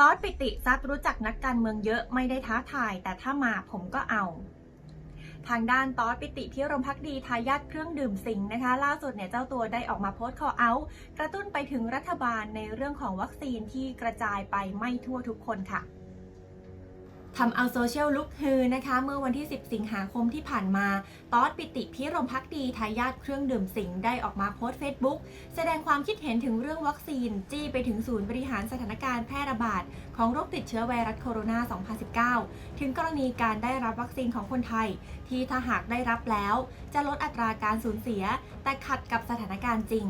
ตอสปิติซักรู้จักนักการเมืองเยอะไม่ได้ท้าทาย แต่ถ้ามาผมก็เอา ทางด้านตอสปิติพิรมพักดีทายาทเครื่องดื่มสิงนะคะ ล่าสุดเนี่ยเจ้าตัวได้ออกมาโพสต์ขอเอากระตุ้นไปถึงรัฐบาลในเรื่องของวัคซีนที่กระจายไปไม่ทั่วทุกคนค่ะ ทำเอาโซเชียลลุกฮือนะคะ เมื่อวันที่ 10 สิงหาคมที่ผ่านมา ตอสปิติพิรมพักดีทายาทเครื่องดื่มสิงห์ได้ออกมาโพสต์เฟซบุ๊กแสดงความคิดเห็นถึงเรื่องวัคซีน จี้ไปถึงศูนย์บริหารสถานการณ์แพร่ระบาด ของโรคติดเชื้อไวรัสโคโรนา 2019 ถึงกรณีการได้รับวัคซีนของคนไทย ที่ถ้าหากได้รับแล้ว จะลดอัตราการสูญเสีย แต่ขัดกับสถานการณ์จริง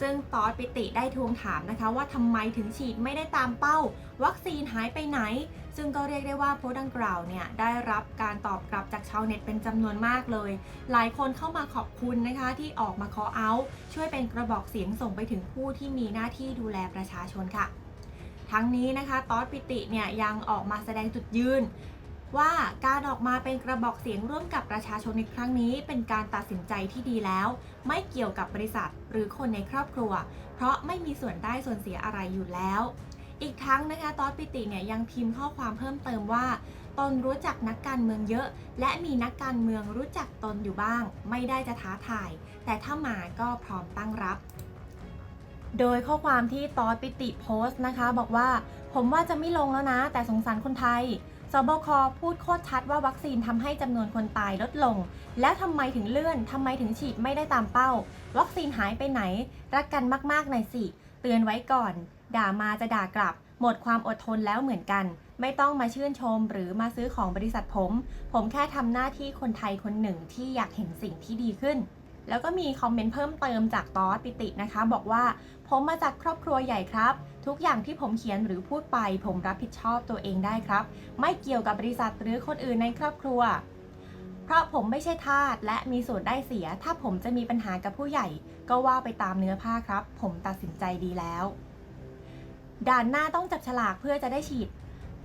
ซึ่งตอสปิติได้ทวงถามนะคะว่าทำไมถึงฉีดไม่ได้ตามเป้า วัคซีนหายไปไหน ซึ่งก็เรียกได้ว่าโพสต์ดังกล่าวเนี่ยได้รับการตอบกลับจากชาวเน็ตเป็นจำนวนมากเลย หลายคนเข้ามาขอบคุณนะคะที่ออกมา call out ช่วยเป็นกระบอกเสียงส่งไปถึงผู้ที่มีหน้าที่ดูแลประชาชนค่ะทั้งนี้นะคะ ตอสปิติเนี่ยยังออกมาแสดงจุดยืน ว่าการออกมาเป็นกระบอกเสียงร่วมกับประชาชนในครั้งนี้ เป็นการตัดสินใจที่ดีแล้ว ไม่เกี่ยวกับบริษัทหรือคนในครอบครัว เพราะไม่มีส่วนได้ส่วนเสียอะไรอยู่แล้ว อีกทั้งนะคะตอสปิติเนี่ยยังพิมพ์ข้อความเพิ่มเติมว่าตนรู้จักนักการเมืองเยอะ และมีนักการเมืองรู้จักตนอยู่บ้าง ไม่ได้จะท้าทาย แต่ถ้ามาก็พร้อมตั้งรับ โดยข้อความที่ตอสปิติโพสต์นะคะ บอกว่า ผมว่าจะไม่ลงแล้วนะ แต่สงสารคนไทย บคพูดโคตรชัดว่าวัคซีนทำให้จำนวนคนตายลดลง แล้วทำไมถึงเลื่อนทำไมถึงฉีดไม่ได้ตามเป้า วัคซีนหายไปไหน รักกันมากๆหน่อยสิ เตือนไว้ก่อน ด่ามาจะด่ากลับ หมดความอดทนแล้วเหมือนกัน ไม่ต้องมาชื่นชมหรือมาซื้อของบริษัทผม ผมแค่ทำหน้าที่คนไทยคนหนึ่งที่อยากเห็นสิ่งที่ดีขึ้น แล้วก็มีคอมเมนต์เพิ่มเติมจากตอสปิตินะคะ บอกว่า ผมมาจากครอบครัวใหญ่ครับ ทุกอย่างที่ผมเขียนหรือพูดไป ผมรับผิดชอบตัวเองได้ครับ ไม่เกี่ยวกับบริษัทหรือคนอื่นในครอบครัว เพราะผมไม่ใช่ทาสและมีส่วนได้เสีย ถ้าผมจะมีปัญหากับผู้ใหญ่ ก็ว่าไปตามเนื้อผ้าครับ ผมตัดสินใจดีแล้ว ด่านหน้าต้องจับฉลากเพื่อจะได้ฉีด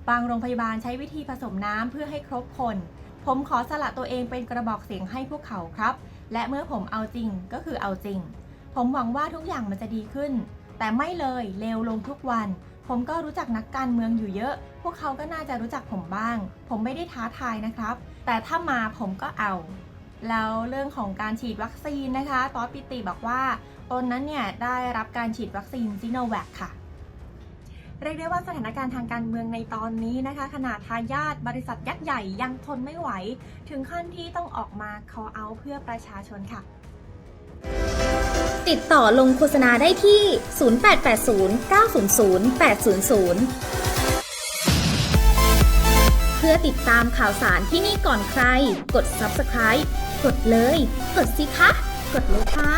บางโรงพยาบาลใช้วิธีผสมน้ำเพื่อให้ครบคน ผมขอสละตัวเองเป็นกระบอกเสียงให้พวกเขาครับ และเมื่อผมเอาจริงก็คือเอาจริง ผมหวังว่าทุกอย่างมันจะดีขึ้น แต่ไม่เลยเลวลงทุกวัน ผมก็รู้จักนักการเมืองอยู่เยอะ พวกเขาก็น่าจะรู้จักผมบ้าง ผมไม่ได้ท้าทายนะครับ แต่ถ้ามาผมก็เอา แล้วเรื่องของการฉีดวัคซีนนะคะ ตอสปิติบอกว่า ตนนั้นเนี่ยได้รับการฉีดวัคซีนซิโนแวคค่ะ เรียกได้ว่าสถานการณ์ทางการเมืองในตอนนี้นะคะ ขนาดทายาทบริษัทยักษ์ใหญ่ยังทนไม่ไหว ถึงขั้นที่ต้องออกมา call out เพื่อประชาชนค่ะ ติดต่อลงโฆษณาได้ที่ 0880 900 800 เพื่อติดตามข่าวสารที่นี่ก่อนใคร กด subscribe กดเลย กดสิคะ กดเลยค่ะ